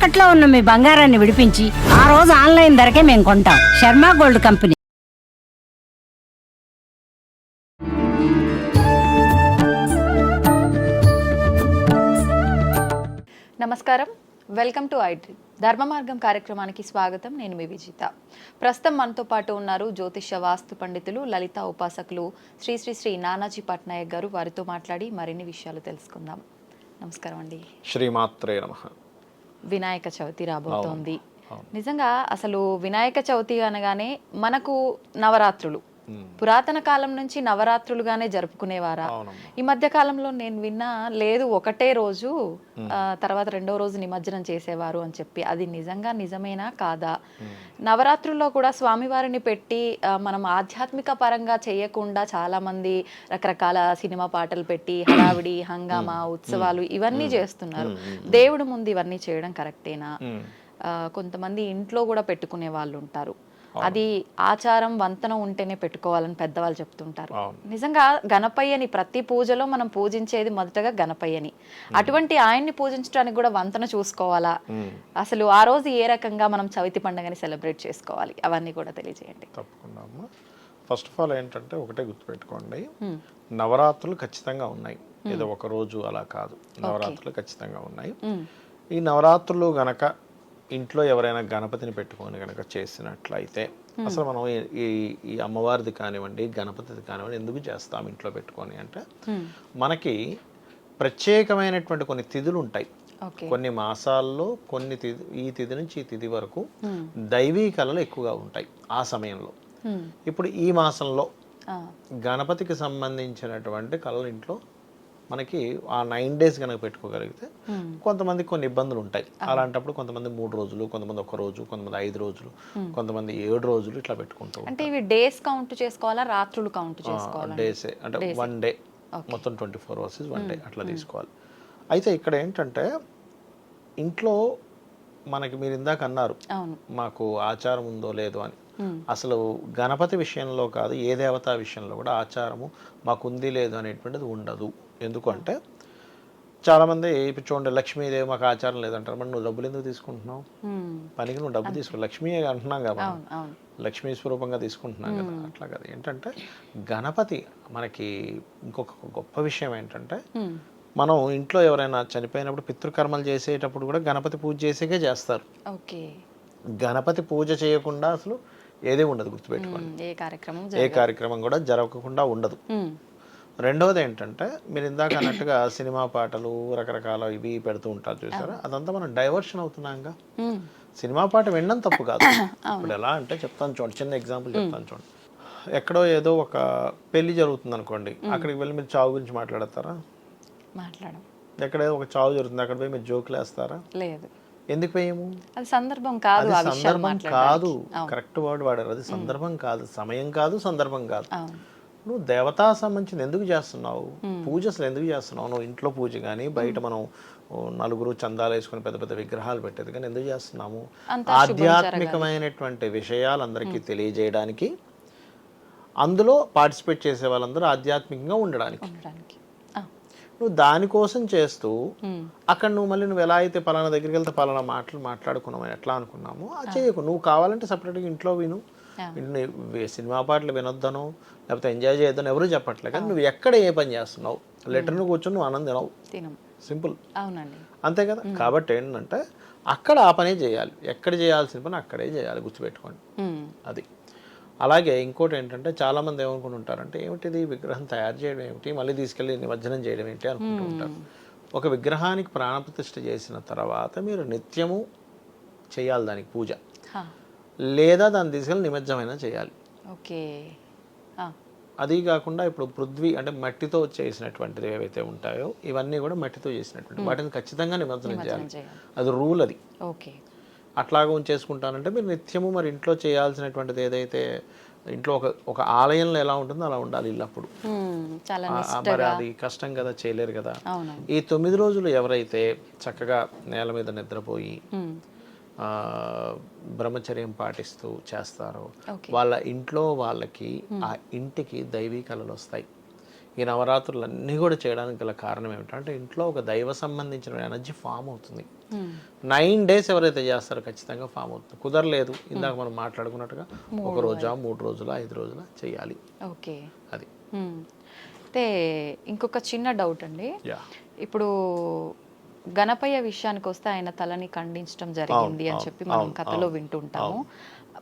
తాకట్లో ఉన్న మీ బంగారాన్ని విడిపించి ఆ రోజు ఆన్లైన్ ధరకే మేము కొంటాం. Sharma gold company. నమస్కారం. Welcome to iDream Dharma Margam కార్యక్రమానికి స్వాగతం. నేను మీ విజిత. ప్రస్తుతం మనతో పాటు ఉన్నారు జ్యోతిష వాస్తు పండితులు లలిత ఉపాసకులు శ్రీ శ్రీ శ్రీ నానాజీ పట్నాయక్ గారు. వారితో మాట్లాడి మరిన్ని విషయాలు తెలుసుకుందాం. నమస్కారం అండి. శ్రీమాత్రే నమ. వినాయక చవితి రాబోతోంది. నిజంగా అసలు వినాయక చవితి అనగానే మనకు నవరాత్రులు. పురాతన కాలం నుంచి నవరాత్రులుగానే జరుపుకునేవారా? ఈ మధ్య కాలంలో నేను విన్నా లేదు ఒకటే రోజు ఆ, తర్వాత రెండో రోజు నిమజ్జనం చేసేవారు అని చెప్పి. అది నిజంగా నిజమేనా కాదా? నవరాత్రుల్లో కూడా స్వామివారిని పెట్టి మనం ఆధ్యాత్మిక పరంగా చేయకుండా చాలా మంది రకరకాల సినిమా పాటలు పెట్టి హడావిడి హంగామా ఉత్సవాలు ఇవన్నీ చేస్తున్నారు. దేవుడు ముందు ఇవన్నీ చేయడం కరెక్టేనా? కొంతమంది ఇంట్లో కూడా పెట్టుకునే వాళ్ళు ఉంటారు. అది ఆచారం వంతన ఉంటేనే పెట్టుకోవాలని పెద్దవాళ్ళు చెప్తుంటారు. నిజంగా గణపయ్యని ప్రతి పూజలో మనం పూజించేది మొదటగా గణపయ్యని. అటువంటి ఆయన్ని పూజించడానికి కూడా వంతన చూసుకోవాలా. అసలు ఆ రోజు ఏ రకంగా మనం చవితి పండుగని సెలబ్రేట్ చేసుకోవాలి? అవన్నీ కూడా తెలియజేయండి. తప్పకుండా. అమ్మా ఫస్ట్ ఆఫ్ ఆల్ ఏంటంటే ఒకటే గుర్తుపెట్టుకోండి. నవరాత్రులు ఖచ్చితంగా ఉన్నాయి. ఏదో ఒక రోజు అలా కాదు. నవరాత్రులు ఖచ్చితంగా ఉన్నాయి. ఈ నవరాత్రులు గనక ఇంట్లో ఎవరైనా గణపతిని పెట్టుకొని గనక చేసినట్లయితే అసలు మనం ఈ- ఈ అమ్మవారిది కానివ్వండి గణపతిది కానివ్వండి ఎందుకు చేస్తాం ఇంట్లో పెట్టుకొని అంటే. మనకి ప్రత్యేకమైనటువంటి కొన్ని తిథులు ఉంటాయి కొన్ని మాసాల్లో కొన్ని తిథి ఈ తిథి నుంచి ఈ తిథి వరకు. దైవీ కళలు ఎక్కువగా ఉంటాయి ఆ సమయంలో. ఇప్పుడు ఈ మాసంలో గణపతికి సంబంధించినటువంటి కళలు ఇంట్లో మనకి ఆ నైన్ డేస్ కనుక పెట్టుకోగలిగితే మ్మ్. కొంతమంది కొన్ని ఇబ్బందులు ఉంటాయి. అలాంటప్పుడు కొంతమంది మూడు రోజులు కొంతమంది ఒక రోజు కొంతమంది ఐదు రోజులు కొంతమంది ఏడు రోజులు ఇట్లా పెట్టుకుంటూ అంటే ఇవి డేస్ కౌంట్ చేసుకోవాలా రాత్రులు కౌంట్ చేసుకోవాలా? డేస్. అంటే వన్ డే. మొత్తం twenty four hours one day. అట్లా తీసుకోవాలి. అయితే ఇక్కడ ఏంటంటే ఇంట్లో మనకి మీరు ఇందాక అన్నారు మాకు ఆచారం ఉందో లేదో అని. అసలు గణపతి విషయంలో కాదు ఏ దేవతా విషయంలో కూడా ఆచారము మాకు ఉంది లేదు అనేటువంటిది ఉండదు. ఎందుకు అంటే చాలామంది ఇప్పుడు చూడండి లక్ష్మీదేవి మాకు ఆచారం లేదంటారు. మరి నువ్వు డబ్బులు ఎందుకు తీసుకుంటున్నావు. పనికి నువ్వు డబ్బు తీసుకో లక్ష్మీ అంటున్నాం కదా లక్ష్మీ స్వరూపంగా తీసుకుంటున్నాం కదా. అట్లా కదా ఏంటంటే గణపతి మనకి ఇంకొక గొప్ప విషయం ఏంటంటే. మనం ఇంట్లో ఎవరైనా చనిపోయినప్పుడు పితృకర్మలు చేసేటప్పుడు కూడా గణపతి పూజ చేసేకే చేస్తారు. గణపతి పూజ చేయకుండా అసలు ఏదే ఉండదు గుర్తుపెట్టుకోండి. మ్మ్. ఏ కార్యక్రమం ఏ కార్యక్రమం కూడా జరగకుండా ఉండదు. రెండవది ఏంటంటే మీరు ఇందాక అన్నట్టుగా సినిమా పాటలు రకరకాల ఇవి పెడుతూ ఉంటారు చూసారా? అదంతా మనం డైవర్షన్ అవుతున్నాంగా. సినిమా పాట వినడం తప్పు కాదు. ఇప్పుడు ఎలా అంటే చెప్తాను చూడండి చిన్న ఎగ్జాంపుల్ చెప్తాను చూడండి. ఎక్కడో ఏదో ఒక పెళ్ళి జరుగుతుంది అనుకోండి అక్కడికి వెళ్ళి మీరు చావు గురించి మాట్లాడతారా? మాట్లాడం ఎక్కడ ఏదో ఒక చావు జరుగుతుంది అక్కడ పోయి మీరు జోకులు వేస్తారా? లేదు. ఎందుకు వేయము? అది సందర్భం కాదు సందర్భం కాదు. కరెక్ట్ వర్డ్ వాడారు. అది సందర్భం కాదు. సమయం కాదు సందర్భం కాదు. నువ్వు దేవతా సంబంధించిన ఎందుకు చేస్తున్నావు? పూజ అసలు ఎందుకు చేస్తున్నావు? నువ్వు ఇంట్లో పూజ కానీ బయట మనం నలుగురు చందాలు వేసుకుని పెద్ద పెద్ద విగ్రహాలు పెట్టేది కానీ ఎందుకు చేస్తున్నాము? ఆధ్యాత్మికమైనటువంటి విషయాలు అందరికీ తెలియజేయడానికి అందులో పార్టిసిపేట్ చేసే వాళ్ళందరూ ఆధ్యాత్మికంగా ఉండడానికి. నువ్వు దానికోసం చేస్తూ. అక్కడ నువ్వు మళ్ళీ నువ్వు ఎలా అయితే పలానా దగ్గరికి వెళ్తే పలానా మాటలు మాట్లాడుకున్నావు ఎట్లా అనుకున్నామో అది చేయకు. నువ్వు కావాలంటే సపరేట్గా ఇంట్లో విను. సినిమా పాటలు వినొద్దను లేకపోతే ఎంజాయ్ చేయొద్దని ఎవరు చెప్పట్లే. కానీ నువ్వు ఎక్కడ ఏ పని చేస్తున్నావు? లెటర్ను కూర్చొని నువ్వు ఆనందం తినవు. తినం సింపుల్. అవునండి. అంతే కదా? కాబట్టి ఏంటంటే అక్కడ ఆ పనే చేయాలి. ఎక్కడ చేయాల్సిన పని అక్కడే చేయాలి గుర్తుపెట్టుకోండి. మ్మ్. అది. అలాగే ఇంకోటి ఏంటంటే చాలా మంది ఏమనుకుని ఉంటారంటే ఏమిటిది విగ్రహం తయారు చేయడం ఏమిటి? మళ్ళీ తీసుకెళ్ళి నిమజ్జనం చేయడం ఏంటి అనుకుంటూ ఉంటారు. ఒక విగ్రహానికి ప్రాణప్రతిష్ఠ చేసిన తర్వాత మీరు నిత్యము చేయాలి దానికి పూజ. లేదా దాన్ని తీసుకెళ్ళి నిమజ్జమైనా చేయాలి. ఓకే. అది కాకుండా ఇప్పుడు పృథ్వీ అంటే మట్టితో చేసినటువంటిది ఏవైతే ఉంటాయో ఇవన్నీ కూడా మట్టితో చేసినటువంటి వాటిని ఖచ్చితంగా నిమజ్జనం చేయాలి. అది రూల్ అది. ఓకే. అట్లాగా ఉంచేసుకుంటానంటే మీరు నిత్యము మరి ఇంట్లో చేయాల్సినటువంటిది ఏదైతే ఇంట్లో ఒక ఒక ఆలయంలో ఎలా ఉంటుందో అలా ఉండాలి ఇల్లు అప్పుడు మ్మ్. చాలా ఆ- ఆ మరి అది కష్టం కదా చేయలేరు కదా. ఈ తొమ్మిది రోజులు ఎవరైతే చక్కగా నేల మీద నిద్రపోయి బ్రహ్మచర్యం పాటిస్తూ చేస్తారో. వాళ్ళ ఇంట్లో వాళ్ళకి ఆ ఇంటికి దైవీ కళలు వస్తాయి. ఈ నవరాత్రులు అన్నీ కూడా చేయడానికి గల కారణం ఏమిటంటే ఇంట్లో ఒక దైవ సంబంధించిన ఎనర్జీ ఫామ్ అవుతుంది. నైన్ డేస్ ఎవరైతే చేస్తారో ఖచ్చితంగా ఫామ్ అవుతుంది. కుదరలేదు. ఇందాక మనం మాట్లాడుకున్నట్టుగా ఒక రోజా మూడు రోజుల ఐదు రోజుల చేయాలి. ఓకే. అది. మ్మ్. అయితే ఇంకొక చిన్న డౌట్ అండి. ఇప్పుడు గణపయ్య విషయానికి వస్తే ఆయన తలని ఖండించడం జరిగింది అని చెప్పి మనం కథలో వింటుంటాము.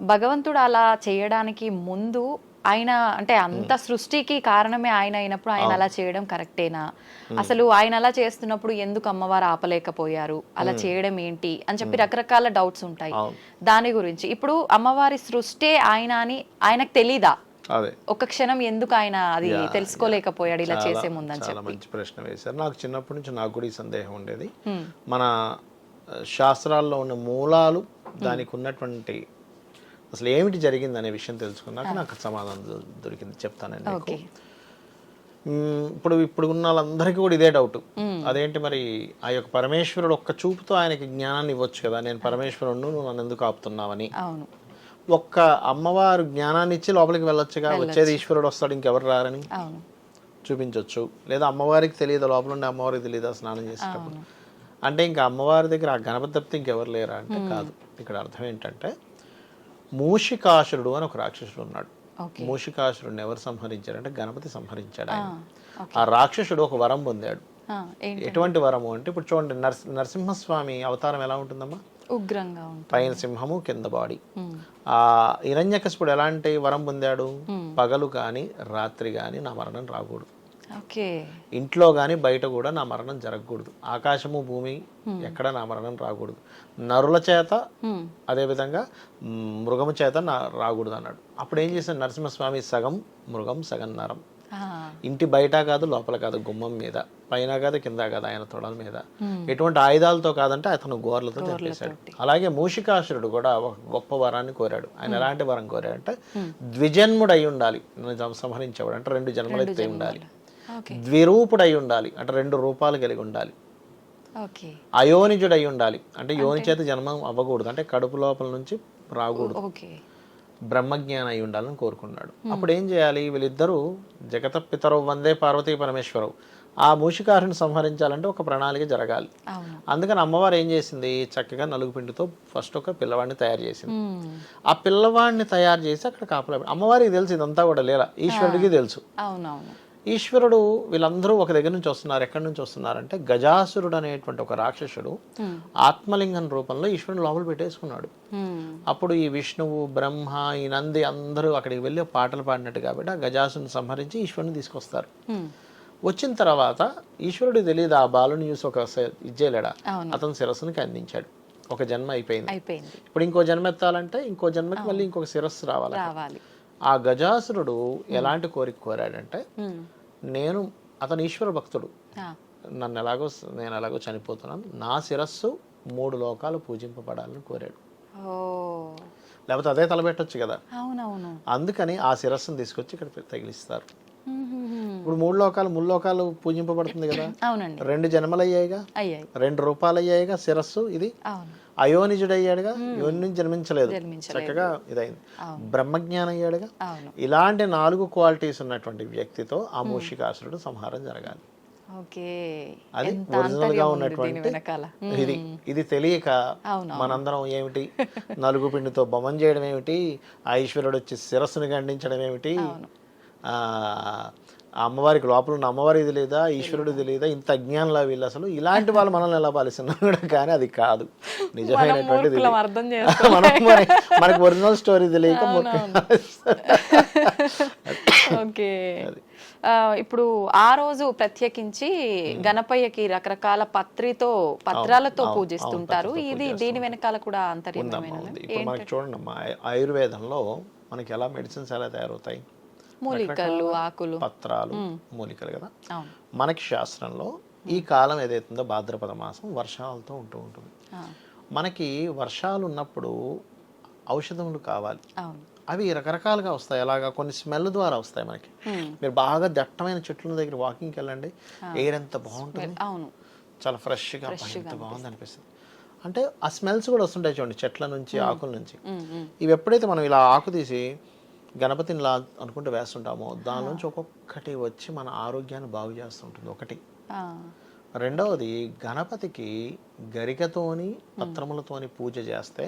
భగవంతుడు అలా చేయడానికి ముందు ఆయన అంటే అంత సృష్టికి కారణమే ఆయన అయినప్పుడు ఆయన అలా చేయడం కరెక్టేనా? అసలు ఆయన అలా చేస్తున్నప్పుడు ఎందుకు అమ్మవారు ఆపలేకపోయారు? అలా చేయడం ఏంటి? అని చెప్పి రకరకాల డౌట్స్ ఉంటాయి. దాని గురించి ఇప్పుడు అమ్మవారి సృష్టే ఆయన అని ఆయనకు తెలీదా? అదే. ఒక క్షణం ఎందుకు ఆయన అది తెలుసుకోలేకపోయాడు ఇలా చేసే ముందని చెప్పి? మంచి ప్రశ్న వేశారు. నాకు చిన్నప్పటి నుంచి నాకు కూడా ఈ సందేహం ఉండేది. మన శాస్త్రాల్లో ఉన్న మూలాలు దానికి ఉన్నటువంటి అసలు ఏమిటి జరిగింది అనే విషయం తెలుసుకున్నాక నాకు సమాధానం దొరికింది. చెప్తానండి ఇప్పుడు ఇప్పుడు ఉన్న వాళ్ళందరికీ కూడా ఇదే డౌట్. అదేంటి మరి ఆ యొక్క పరమేశ్వరుడు ఒక్క చూపుతో ఆయనకి జ్ఞానాన్ని ఇవ్వచ్చు కదా? నేను పరమేశ్వరుడు నువ్వు నన్ను ఎందుకు ఆపుతున్నావని. ఒక్క అమ్మవారు జ్ఞానాన్ని ఇచ్చి లోపలికి వెళ్ళొచ్చుగా వచ్చేది ఈశ్వరుడు వస్తాడు ఇంకెవరు రారని చూపించవచ్చు లేదా అమ్మవారికి తెలియదు లోపల ఉండే అమ్మవారికి తెలియదు స్నానం చేసేటప్పుడు. అంటే ఇంకా అమ్మవారి దగ్గర ఆ గణపతి తప్పితే ఇంకెవరు లేరా అంటే కాదు. ఇక్కడ అర్థం ఏంటంటే మూషికాసురుడు అని ఒక రాక్షసుడు ఉన్నాడు. మూషికాసురుడిని ఎవరు సంహరించారంటే గణపతి సంహరించాడు ఆయన. ఆ రాక్షసుడు ఒక వరం పొందాడు. ఎటువంటి వరము అంటే ఇప్పుడు చూడండి నరసి నరసింహస్వామి అవతారం ఎలా ఉంటుందమ్మా? ఉగ్రంగా పైన సింహము కింద బాడీ. ఆ హిరణ్యకశిపుడు ఎలాంటి వరం పొందాడు? పగలు కానీ రాత్రి కానీ నా మరణం రాకూడదు. ఓకే. ఇంట్లో కానీ బయట కూడా నా మరణం జరగకూడదు. ఆకాశము భూమి ఎక్కడ నా మరణం రాకూడదు. నరుల చేత. అదేవిధంగా మృగము చేత నా రాకూడదు అన్నాడు. అప్పుడు ఏం చేశాడు నరసింహస్వామి? సగం మృగం సగం నరం. ఇంటి బయట కాదు లోపల కాదు గుమ్మం మీద. పైన కాదు కింద కాదు ఆయన తొడల మీద. ఎటువంటి ఆయుధాలతో కాదంటే అతను గోర్లతో చంపేశాడు అలాగే మూషికాసురుడు కూడా ఒక గొప్ప వరాన్ని కోరాడు. ఆయన ఎలాంటి వరం కోరాడంటే ద్విజన్ముడు అయి ఉండాలి సంహరించేవాడు అంటే రెండు జన్మలు ఎత్తి ఉండాలి. ద్విరూపుడు అయి ఉండాలి. అంటే రెండు రూపాలు కలిగి ఉండాలి. అయోనిజుడు అయి ఉండాలి. అంటే యోని చేత జన్మం అవ్వకూడదు. అంటే కడుపు లోపల నుంచి రాకూడదు. బ్రహ్మజ్ఞానం అయి ఉండాలని కోరుకున్నాడు. అప్పుడు ఏం చేయాలి? వీళ్ళిద్దరూ జగత పితరవు వందే పార్వతీ పరమేశ్వరవు ఆ మూషికారుని సంహరించాలంటే ఒక ప్రణాళిక జరగాలి. అందుకని అమ్మవారు ఏం చేసింది? చక్కగా నలుగు పిండితో ఫస్ట్ ఒక పిల్లవాడిని తయారు చేసింది. మ్మ్. ఆ పిల్లవాడిని తయారు చేసి అక్కడ కాపలా అమ్మవారికి తెలుసు ఇదంతా కూడా లేలా. ఈశ్వరుడికి తెలుసు. ఈశ్వరుడు వీళ్ళందరూ ఒక దగ్గర నుంచి వస్తున్నారు. ఎక్కడి నుంచి వస్తున్నారంటే గజాసురుడు అనేటువంటి ఒక రాక్షసుడు ఆత్మలింగం రూపంలో ఈశ్వరుని లోపల పెట్టేసుకున్నాడు. అప్పుడు ఈ విష్ణువు బ్రహ్మ ఈ నంది అందరూ అక్కడికి వెళ్ళి పాటలు పాడినట్టు కాబట్టి ఆ గజాసుని సంహరించి ఈశ్వరుని తీసుకొస్తారు. వచ్చిన తర్వాత ఈశ్వరుడు తెలియదు ఆ బాలుని చూసి ఒక ఇచ్చేయలేడా అవును. అతను శిరస్సునికి అందించాడు. ఒక జన్మ అయిపోయింది. ఇప్పుడు ఇంకో జన్మ ఎత్తాలంటే ఇంకో జన్మకి మళ్ళీ ఇంకొక శిరస్సు రావాలి. ఆ గజాసురుడు ఎలాంటి కోరిక కోరాడంటే. నేను అతను ఈశ్వర భక్తుడు. నన్ను ఎలాగో నేను ఎలాగో చనిపోతున్నాను. నా శిరస్సు మూడు లోకాలు పూజింపబడాలని కోరాడు. లేకపోతే అదే తలపెట్టొచ్చు కదా. అందుకని ఆ శిరస్సును తీసుకొచ్చి ఇక్కడ తగిలిస్తారు. ఇప్పుడు మూడు లోకాలు మూడు లోకాలు పూజింపబడుతుంది కదా. అవునండి. రెండు జన్మలు అయ్యాయిగా అయ్యాయి. రెండు రూపాయలు అయ్యాయిగా శిరస్సు ఇది అయోనిజుడు అయ్యాడుగా యోని నుంచి జన్మించలేదు. చక్కగా ఇదైంది. బ్రహ్మజ్ఞానం అయ్యాడుగా ఇలాంటి నాలుగు క్వాలిటీస్ ఉన్నటువంటి వ్యక్తితో ఆ మూషికాసురుడు సంహారం జరగాలి. ఓకే. అది ఒరిజినల్గా ఉన్నటువంటి ఇది. ఇది తెలియక మనందరం ఏమిటి? నలుగు పిండితో బొమ్మం చేయడం ఏమిటి? ఆ ఈశ్వరుడు వచ్చి శిరస్సును ఖండించడం ఏమిటి? ఆ అమ్మవారికి లోపల ఉన్న అమ్మవారికి తెలియదా ఈశ్వరుడు తెలియదా ఇంత అజ్ఞానంలా వీళ్ళు అసలు ఇలాంటి వాళ్ళు మనల్ని ఎలా పాలిస్తున్నారు కూడా కానీ అది కాదు. నిజమైనటువంటిది ఇది. మనం మనకు ఒరిజినల్ స్టోరీ తెలియక ఓకే. ఆ, ఇప్పుడు ఆ రోజు ప్రత్యేకించి గణపయ్యకి రకరకాల పత్రితో పత్రాలతో పూజిస్తుంటారు. ఇది దీని వెనకాల కూడా అంతర్యమైన చూడండి అమ్మా ఆయ- ఆయుర్వేదంలో మనకి ఎలా మెడిసిన్స్ ఎలా తయారవుతాయి? మూలికలు ఆకులు. పత్రాలు మూలికలు కదా. మనకి శాస్త్రంలో ఈ కాలం ఏదైతుందో భాద్రపద మాసం వర్షాలతో ఉంటూ ఉంటుంది. మనకి వర్షాలు ఉన్నప్పుడు ఔషధములు కావాలి. అవి రకరకాలుగా వస్తాయి. అలాగా కొన్ని స్మెల్ ద్వారా వస్తాయి మనకి. మీరు బాగా దట్టమైన చెట్ల దగ్గర వాకింగ్కి వెళ్ళండి. ఎయిర్ ఎంత బాగుంటుంది? అవును. చాలా ఫ్రెష్గా ఎంత బాగుంది అనిపిస్తుంది. అంటే ఆ స్మెల్స్ కూడా వస్తుంటాయి చూడండి చెట్ల నుంచి ఆకుల నుంచి. ఇవి ఎప్పుడైతే మనం ఇలా ఆకు తీసి గణపతిని లా అనుకుంటే వేస్తుంటామో. దాని నుంచి ఒక్కొక్కటి వచ్చి మన ఆరోగ్యాన్ని బాగు చేస్తుంటుంది ఒకటి. రెండవది గణపతికి గరికతోని పత్రములతోని పూజ చేస్తే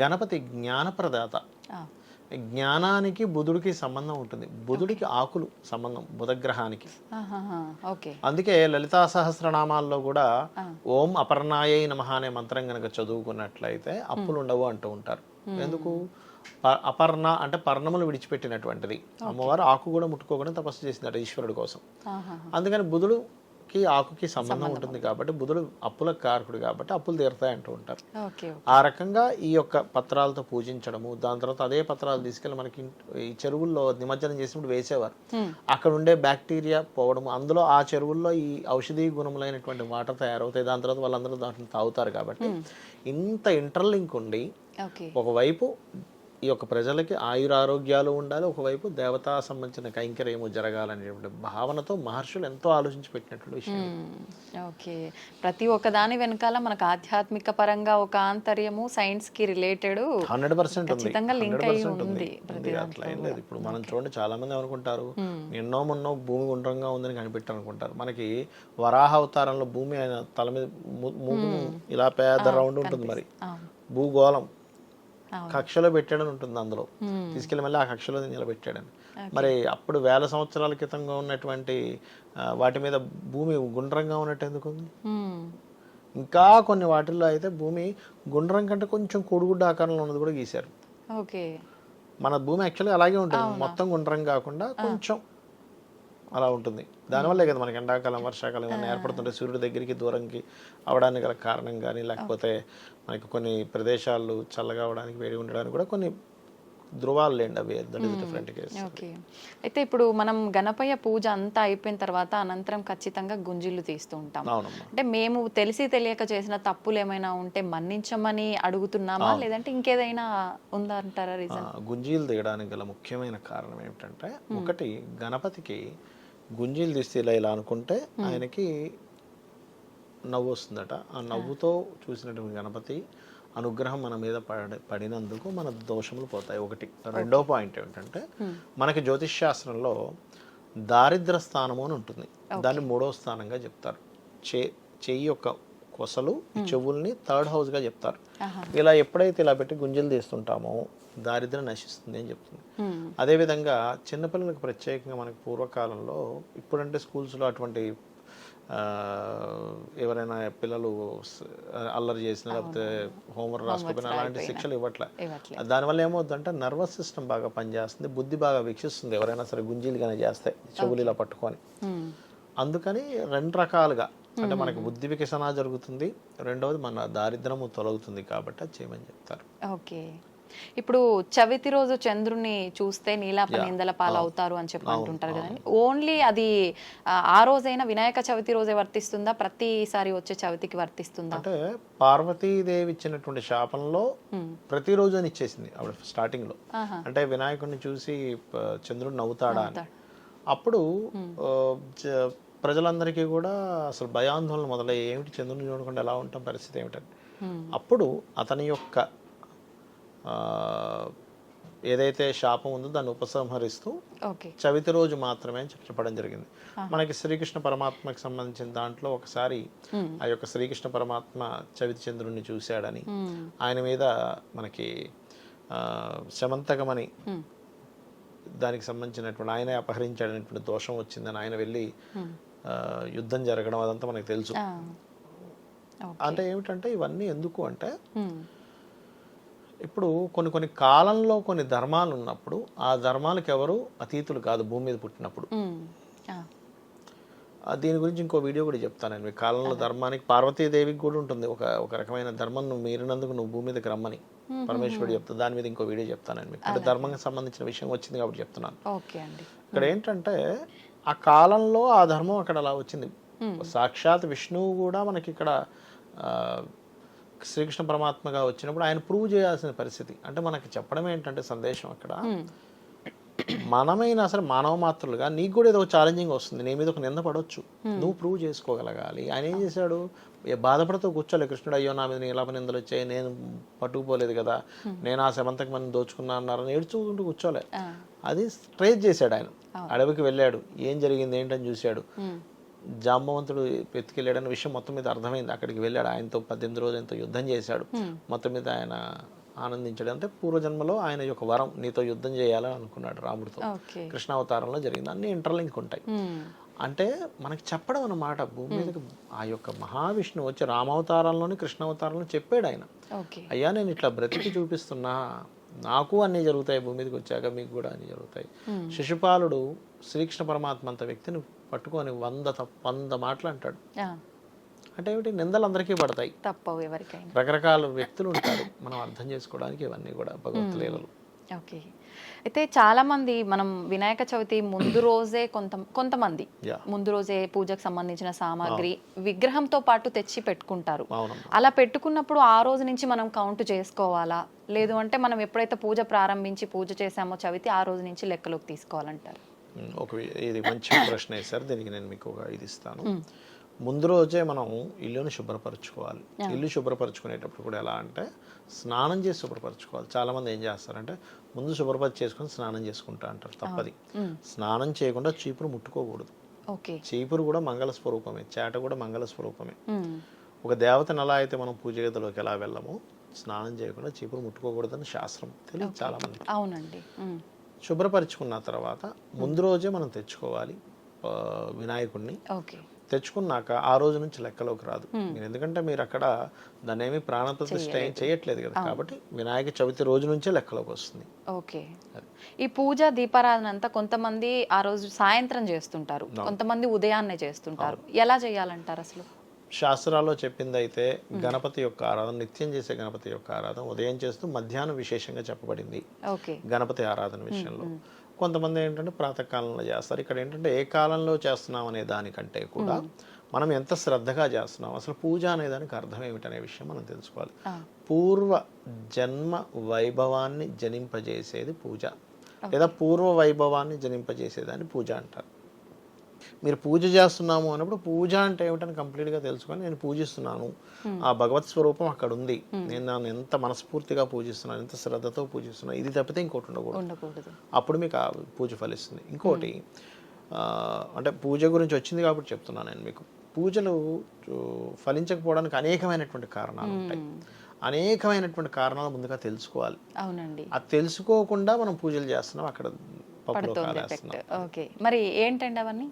గణపతి జ్ఞానప్రదాత. జ్ఞానానికి బుధుడికి సంబంధం ఉంటుంది. బుధుడికి ఆకులు సంబంధం బుధగ్రహానికి. అందుకే లలితా సహస్రనామాల్లో కూడా ఓం అపర్ణాయై నమః అనే మంత్రం కనుక చదువుకున్నట్లయితే అప్పులు ఉండవు అంటూ ఉంటారు. ఎందుకు? అపర్ణ అంటే పర్ణములు విడిచిపెట్టినటువంటిది. అమ్మవారు ఆకు కూడా ముట్టుకోకుండా తపస్సు చేసిందట ఈశ్వరుడు కోసం. అందుకని బుధుడుకి ఆకుకి సంబంధం ఉంటుంది కాబట్టి బుధుడు అప్పుల కారకుడు కాబట్టి అప్పులు తీరుతాయి అంటూ ఉంటారు. ఆ రకంగా ఈ యొక్క పత్రాలతో పూజించడము దాని తర్వాత అదే పత్రాలు తీసుకెళ్ళి మనకి ఈ చెరువుల్లో నిమజ్జనం చేసినప్పుడు వేసేవారు. అక్కడ ఉండే బ్యాక్టీరియా పోవడం అందులో ఆ చెరువుల్లో ఈ ఔషధీ గుణములైనటువంటి వాటర్ తయారవుతాయి. దాని తర్వాత వాళ్ళందరూ దాంట్లో తాగుతారు కాబట్టి ఇంత ఇంటర్లింక్ ఉండి ఒకవైపు ఈ యొక్క ప్రజలకి ఆయురారోగ్యాలు ఉండాలి ఒకవైపు దేవతా సంబంధించిన కైంకర్యము జరగాలనేటువంటి భావనతో మహర్షులు ఎంతో ఆలోచించి పెట్టినటువంటి విషయం. ఓకే ప్రతి ఒక్క దాని వెనకాల మనకు ఆధ్యాత్మిక పరంగా ఒక ఆంతర్యము సైన్స్కి రిలేటెడ్ హండ్రెడ్ పర్సెంట్ 100% అయి ఉంది. అట్లా ఏం లేదు ఇప్పుడు మనం చూడండి చాలా మంది అనుకుంటారు ఎన్నో మొన్నో భూమి గుండ్రంగా ఉందని కనిపెట్టారు అనుకుంటారు మనకి వరాహ అవతారంలో భూమి ఆయన తల మీద మూగును ఇలా పెద్ద రౌండ్ ఉంటుంది మరి. భూగోళం. కక్షలో పెట్టాడని ఉంటుంది అందులో. తీసుకెళ్ళి మళ్ళీ ఆ కక్షలో నిలబెట్టాడని. మరి అప్పుడు వేల సంవత్సరాల క్రితంగా ఉన్నటువంటి వాటి మీద భూమి గుండ్రంగా ఉన్నట్టు ఎందుకు ఉంది మ్మ్. ఇంకా కొన్ని వాటిల్లో అయితే భూమి గుండ్రం కంటే కొంచెం కోడిగుడ్డ ఆకారంలో ఉన్నది కూడా గీశారు. ఓకే. మన భూమి యాక్చువల్గా అలాగే ఉంటుంది. మొత్తం గుండ్రం కాకుండా కొంచెం అలా ఉంటుంది. దానివల్లే కదా మనకి ఎండాకాలం వర్షాకాలం ఇవన్నీ ఏర్పడుతుంటాయి సూర్యుడి దగ్గరికి దూరంకి అవడానికి గల కారణం కానీ లేకపోతే మనకి కొన్ని ప్రదేశాలు చల్లగా అవడానికి వేడి ఉండడానికి కూడా కొన్ని ధృవాలు లేండి అవి. That is different case okay. అయితే ఇప్పుడు మనం గణపయ్య పూజ అంతా అయిపోయిన తర్వాత అనంతరం ఖచ్చితంగా గుంజిళ్ళు తీస్తూ ఉంటాం. అంటే మేము తెలిసి తెలియక చేసిన తప్పులు ఏమైనా ఉంటే మన్నించమని అడుగుతున్నామా? లేదంటే ఇంకేదైనా ఉందా అంటారా రీజన్? గుంజీలు తీయడానికి గల ముఖ్యమైన కారణం ఏమిటంటే ఒకటి గణపతికి గుంజీలు తీస్తే ఇలా ఇలా అనుకుంటే ఆయనకి నవ్వు వస్తుందట. ఆ నవ్వుతో చూసినటువంటి గణపతి అనుగ్రహం మన మీద పడ పడినందుకు మన దోషములు పోతాయి. ఒకటి రెండో పాయింట్ ఏమిటంటే మనకి జ్యోతిష్ శాస్త్రంలో దారిద్ర స్థానము అని ఉంటుంది. దాన్ని మూడో స్థానంగా చెప్తారు. చే చెయ్యి యొక్క కొసలు చెవుల్ని థర్డ్ హౌస్గా చెప్తారు ఇలా ఎప్పుడైతే ఇలా పెట్టి గుంజలు తీస్తుంటామో దారిద్ర్యం నశిస్తుంది అని చెప్తుంది. అదేవిధంగా చిన్నపిల్లలకు ప్రత్యేకంగా మనకి పూర్వకాలంలో ఇప్పుడంటే స్కూల్స్లో అటువంటి ఎవరైనా పిల్లలు అల్లరి చేసిన లేకపోతే హోంవర్క్ రాసుకోకపోయినా అలాంటి శిక్షలు ఇవ్వట్లే. దానివల్ల ఏమవుతుందంటే నర్వస్ సిస్టమ్ బాగా పనిచేస్తుంది బుద్ధి బాగా వీక్షిస్తుంది ఎవరైనా సరే గుంజీలు కానీ చేస్తే చెవులు ఇలా పట్టుకొని. అందుకని రెండు రకాలుగా అంటే మనకి బుద్ధి వికసన జరుగుతుంది రెండవది మన దారిద్రము తొలగుతుంది కాబట్టి అది చేయమని చెప్తారు. ఓకే. ఇప్పుడు చవితి రోజు చంద్రుని చూస్తే నీలాప నిందల పాలవుతారు అని చెప్పి అంటుంటారు కదండి. ఓన్లీ అది ఆ, రోజైనా వినాయక చవితి రోజే వర్తిస్తుందా? ప్రతిసారి వచ్చే చవితికి వర్తిస్తుందా? అంటే పార్వతీదేవి ఇచ్చినటువంటి శాపంలో ప్రతిరోజు అని ఇచ్చేసింది ఆవిడ స్టార్టింగ్లో. అంటే వినాయకుడిని చూసి చంద్రుడు నవ్వుతాడా అని. అప్పుడు జ- ప్రజలందరికీ కూడా అసలు భయాందోళన మొదలయ్యి ఏమిటి చంద్రుని చూడకుండా ఎలా ఉంటాం పరిస్థితి ఏమిటని. అప్పుడు అతని యొక్క ఏదైతే శాపం ఉందో దాన్ని ఉపసంహరిస్తూ చవితి రోజు మాత్రమే అని చెప్పి చెప్పడం జరిగింది. మనకి శ్రీకృష్ణ పరమాత్మకి సంబంధించిన దాంట్లో ఒకసారి ఆ యొక్క శ్రీకృష్ణ పరమాత్మ చవితి చంద్రుడిని చూశాడని ఆయన మీద మనకి ఆ, శమంతకమని దానికి సంబంధించినటువంటి ఆయన అపహరించాడనేటువంటి దోషం వచ్చిందని ఆయన వెళ్ళి ఆ, యుద్ధం జరగడం అదంతా మనకు తెలుసు. అంటే ఏమిటంటే ఇవన్నీ ఎందుకు అంటే. ఇప్పుడు కొన్ని కొన్ని కాలంలో కొన్ని ధర్మాలు ఉన్నప్పుడు ఆ ధర్మాలకు ఎవరు అతీతులు కాదు భూమి మీద పుట్టినప్పుడు. దీని గురించి ఇంకో వీడియో కూడా చెప్తాను నేను. మీ కాలంలో ధర్మానికి పార్వతీదేవికి కూడా ఉంటుంది. ఒక ఒక రకమైన ధర్మం నువ్వు మీరినందుకు నువ్వు భూమి మీదకి రమ్మని. పరమేశ్వరుడు చెప్తా దాని మీద ఇంకో వీడియో చెప్తాను నేను మీకు. అంటే ధర్మంకి సంబంధించిన విషయం వచ్చింది కాబట్టి చెప్తున్నాను. ఇక్కడ ఏంటంటే ఆ కాలంలో ఆ ధర్మం అక్కడ అలా వచ్చింది. సాక్షాత్ విష్ణువు కూడా మనకి ఇక్కడ ఆ, శ్రీకృష్ణ పరమాత్మగా వచ్చినప్పుడు ఆయన ప్రూవ్ చేయాల్సిన పరిస్థితి. అంటే మనకి చెప్పడం ఏంటంటే సందేశం అక్కడ. మనమైనా సరే మానవ మాత్రులుగా నీకు కూడా ఏదో ఛాలెంజింగ్ వస్తుంది. నీ మీద ఒక నింద పడవచ్చు నువ్వు ప్రూవ్ చేసుకోగలగాలి. ఆయన ఏం చేశాడు? బాధపడుతూ కూర్చోలే. కృష్ణుడు అయ్యో నా మీద నీలాప నిందలు వచ్చాయి? నేను పట్టుకుపోలేదు కదా. నేను ఆ శమంతకి మంది దోచుకున్నా అన్నారని ఏడ్చుకుంటూ కూర్చోలే. అది ట్రేస్ చేశాడు ఆయన. అడవికి వెళ్ళాడు. ఏం జరిగింది? ఏంటని చూశాడు. జాంబవంతుడు ఎత్తుకెళ్ళాడన్న విషయం మొత్తం మీద అర్థమైంది. అక్కడికి వెళ్ళాడు. ఆయనతో పద్దెనిమిది రోజులు ఎంతో యుద్ధం చేశాడు. మొత్తం మీద ఆయన ఆనందించాడు. అంటే పూర్వజన్మలో ఆయన యొక్క వరం నీతో యుద్ధం చేయాలని అనుకున్నాడు రాముడితో. కృష్ణావతారంలో జరిగింది. అన్ని ఇంటర్లింక్ ఉంటాయి. అంటే మనకి చెప్పడం అన్నమాట భూమి మీదకి ఆ యొక్క మహావిష్ణువు వచ్చి రామావతారంలోని కృష్ణావతారంలో చెప్పాడు ఆయన. అయ్యా నేను ఇట్లా బ్రతికి చూపిస్తున్నా. నాకు అన్నీ జరుగుతాయి. భూమి మీదకి వచ్చాక మీకు కూడా అన్నీ జరుగుతాయి. శిశుపాలుడు శ్రీకృష్ణ పరమాత్మ అంత వ్యక్తిని పట్టుకొని వంద వంద మాటలు అంటాడు అంటే ఏమిటి? నిందలు అందరికీ పడతాయి. తప్పవు ఎవరికైనా. రకరకాల వ్యక్తులు ఉంటారు. మనం అర్థం చేసుకోవడానికి ఇవన్నీ కూడా భగవత్ లీలలు. ఓకే. అయితే చాలా మంది మనం వినాయక చవితి ముందు రోజే కొంత కొంతమంది ముందు రోజే పూజకు సంబంధించిన సామాగ్రి విగ్రహంతో పాటు తెచ్చి పెట్టుకుంటారు. అలా పెట్టుకున్నప్పుడు ఆ రోజు నుంచి మనం కౌంట్ చేసుకోవాలా? లేదు అంటే మనం ఎప్పుడైతే పూజ ప్రారంభించి పూజ చేసామో చవితి ఆ రోజు నుంచి లెక్కలోకి తీసుకోవాలంటారు? ఒక ఇది మంచి ప్రశ్న వేశారు దీనికి నేను మీకు ఒక ఇది ఇస్తాను. ముందు రోజే మనం ఇల్లుని శుభ్రపరచుకోవాలి. ఇల్లు శుభ్రపరచుకునేటప్పుడు కూడా ఎలా అంటే స్నానం చేసి శుభ్రపరచుకోవాలి. చాలా మంది ఏం చేస్తారంటే ముందు శుభ్రపరిచి చేసుకొని స్నానం చేసుకుంటా అంటారు తప్పది. స్నానం చేయకుండా చీపురు ముట్టుకోకూడదు. చీపురు కూడా మంగళ స్వరూపమే చేట కూడా మంగళ స్వరూపమే ఒక దేవతను ఎలా అయితే మనం పూజ గదిలోకి ఎలా వెళ్ళామో స్నానం చేయకుండా చీపురు ముట్టుకోకూడదని శాస్త్రం తెలియదు చాలా మంది అవునండి. శుభ్రపరచుకున్న తర్వాత ముందు రోజే మనం తెచ్చుకోవాలి వినాయకుడిని ఓకే. తెచ్చుకున్నాక ఆ రోజు నుంచి లెక్కలోకి రాదు. మీరు ఎందుకంటే మీరు అక్కడ దాన్ని ఏమి ప్రాణప్రతిష్ఠ ఏం చేయట్లేదు కదా కాబట్టి వినాయక చవితి రోజు నుంచే లెక్కలోకి వస్తుంది. ఓకే. ఈ పూజ దీపారాధన అంతా కొంతమంది ఆ రోజు సాయంత్రం చేస్తుంటారు. కొంతమంది ఉదయాన్నే చేస్తుంటారు. ఎలా చేయాలంటారు అసలు? శాస్త్రాల్లో చెప్పింది అయితే గణపతి యొక్క ఆరాధన నిత్యం చేసే గణపతి యొక్క ఆరాధన ఉదయం చేస్తూ మధ్యాహ్నం విశేషంగా చెప్పబడింది గణపతి ఆరాధన విషయంలో. కొంతమంది ఏంటంటే ప్రాతకాలంలో చేస్తారు. ఇక్కడ ఏంటంటే ఏ కాలంలో చేస్తున్నాం అనే దానికంటే కూడా మనం ఎంత శ్రద్ధగా చేస్తున్నాం అసలు పూజ అనే దానికి అర్థం ఏమిటనే విషయం మనం తెలుసుకోవాలి. పూర్వ జన్మ వైభవాన్ని జనింపజేసేది పూజ. లేదా పూర్వ వైభవాన్ని జనింపజేసేదాన్ని పూజ అంటారు. మీరు పూజ చేస్తున్నాము అన్నప్పుడు పూజ అంటే ఏమిటని కంప్లీట్గా తెలుసుకొని నేను పూజిస్తున్నాను. ఆ భగవత్ స్వరూపం అక్కడ ఉంది నేను నన్ను ఎంత మనస్ఫూర్తిగా పూజిస్తున్నాను ఎంత శ్రద్ధతో పూజిస్తున్నాను ఇది తప్పితే ఇంకోటి ఉండకూడదు. అప్పుడు మీకు ఆ పూజ ఫలిస్తుంది. ఇంకోటి అంటే పూజ గురించి వచ్చింది కాబట్టి చెప్తున్నాను నేను మీకు. పూజలు ఫలించకపోవడానికి అనేకమైనటువంటి కారణాలు ఉంటాయి. అనేకమైనటువంటి కారణాలు ముందుగా తెలుసుకోవాలి. అవునండి. అది తెలుసుకోకుండా మనం పూజలు చేస్తున్నాం అక్కడ ఓకే. మరి ఏంటండి అవన్నీ?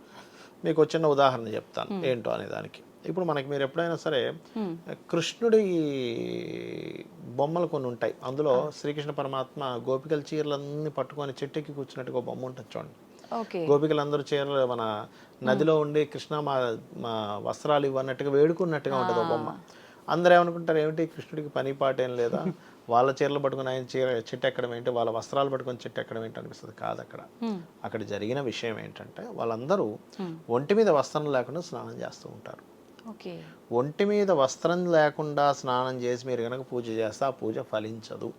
మీకు చిన్న ఉదాహరణ చెప్తాను. ఏంటో అనే దానికి. ఇప్పుడు మనకి మీరు ఎప్పుడైనా సరే కృష్ణుడి బొమ్మలు కొన్ని ఉంటాయి. అందులో శ్రీకృష్ణ పరమాత్మ గోపికల చీరలన్నీ పట్టుకొని చెట్టెక్కి కూర్చున్నట్టుగా ఒక బొమ్మ ఉంటుంది చూడండి. గోపికలందరూ చీరలు మన నదిలో ఉండి కృష్ణ మా మా వస్త్రాలు ఇవ్వన్నట్టుగా వేడుకున్నట్టుగా ఉంటుంది బొమ్మ. అందరూ ఏమనుకుంటారు ఏమిటి కృష్ణుడికి పని పాట ఏం లేదా? వాళ్ళ చీరలు పట్టుకుని ఆయన చీర చెట్టు ఎక్కడం ఏంటి? వాళ్ళ వస్త్రాలు పట్టుకొని చెట్టు ఎక్కడం ఏంటి అనిపిస్తుంది కాదు అక్కడ. అక్కడ జరిగిన విషయం ఏంటంటే వాళ్ళందరూ ఒంటి మీద వస్త్రం లేకుండా స్నానం చేస్తూ ఉంటారు. ఓకే. ఒంటి మీద వస్త్రం లేకుండా స్నానం చేసి మీరు కనుక పూజ చేస్తే ఆ పూజ ఫలించదు.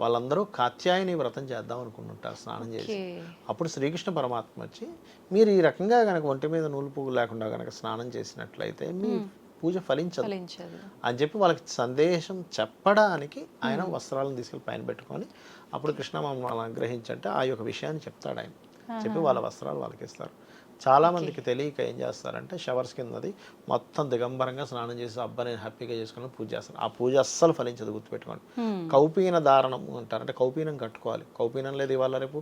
వాళ్ళందరూ కాత్యాయని వ్రతం చేద్దాం అనుకుంటుంటారు స్నానం చేసి. అప్పుడు శ్రీకృష్ణ పరమాత్మ వచ్చి మీరు ఈ రకంగా కనుక ఒంటి మీద నూలు పువ్వు లేకుండా కనుక స్నానం చేసినట్లయితే మీ పూజ ఫలించదు. అని చెప్పి వాళ్ళకి సందేశం చెప్పడానికి ఆయన వస్త్రాలను తీసుకెళ్ళి పైన పెట్టుకొని అప్పుడు కృష్ణ మమ్మల్ని అనుగ్రహించంటే ఆ యొక్క విషయాన్ని చెప్తాడు ఆయన. చెప్పి వాళ్ళ వస్త్రాలు వాళ్ళకి ఇస్తారు. చాలా మందికి తెలియక ఏం చేస్తారంటే షవర్స్ కిందది మొత్తం దిగంబరంగా స్నానం చేసి అబ్బాయి హ్యాపీగా చేసుకుని పూజ చేస్తారు ఆ పూజ అస్సలు ఫలించదు గుర్తుపెట్టుకోండి. కౌపీన దారణం అంటారు. అంటే కౌపీనం కట్టుకోవాలి. కౌపీనం లేదు ఇవాళ రేపు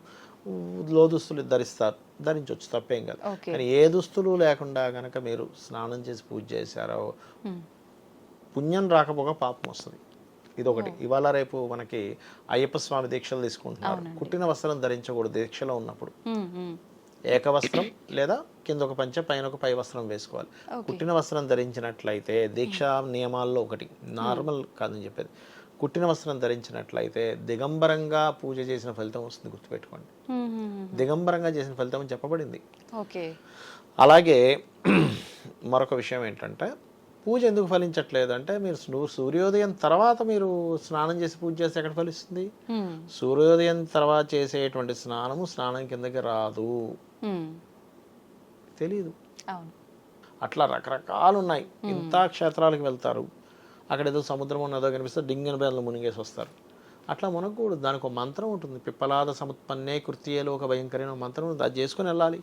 లో దుస్తులు ధరిస్తారు. ధరించవచ్చు తప్పేం కాదు. కానీ ఏ దుస్తులు లేకుండా గనక మీరు స్నానం చేసి పూజ చేశారో పుణ్యం రాకపోగా పాపం వస్తుంది. ఇదొకటి. ఇవాళ రేపు మనకి అయ్యప్ప స్వామి దీక్షలు తీసుకుంటున్నారు. కుట్టిన వస్త్రం ధరించకూడదు దీక్షలో ఉన్నప్పుడు. ఏకవస్త్రం లేదా కింద ఒక పంచ పైన ఒక పై వస్త్రం వేసుకోవాలి. కుట్టిన వస్త్రం ధరించినట్లయితే దీక్షా నియమాల్లో ఒకటి. నార్మల్ కాదని చెప్పేది. కుట్టిన వస్త్రం ధరించినట్లయితే దిగంబరంగా పూజ చేసిన ఫలితం వస్తుంది గుర్తుపెట్టుకోండి. దిగంబరంగా చేసిన ఫలితం అని చెప్పబడింది. ఓకే. అలాగే మరొక విషయం ఏంటంటే పూజ ఎందుకు ఫలించట్లేదు అంటే మీరు సూర్యోదయం తర్వాత మీరు స్నానం చేసి పూజ చేస్తే ఎక్కడ ఫలిస్తుంది? సూర్యోదయం తర్వాత చేసేటువంటి స్నానము స్నానం కిందకి రాదు. తెలియదు అట్లా రకరకాలు ఉన్నాయి ఇంత క్షేత్రాలకు వెళ్తారు. అక్కడ ఏదో సముద్రం ఉన్నదో కనిపిస్తే డింగిన బేర్లు మునిగేసి వస్తారు. అట్లా మునగకూడదు. దానికి ఒక మంత్రం ఉంటుంది. పిప్పలాద సముత్పన్నే కృత్యేలో ఒక భయంకరమైన మంత్రం ఉంది అది చేసుకుని వెళ్ళాలి.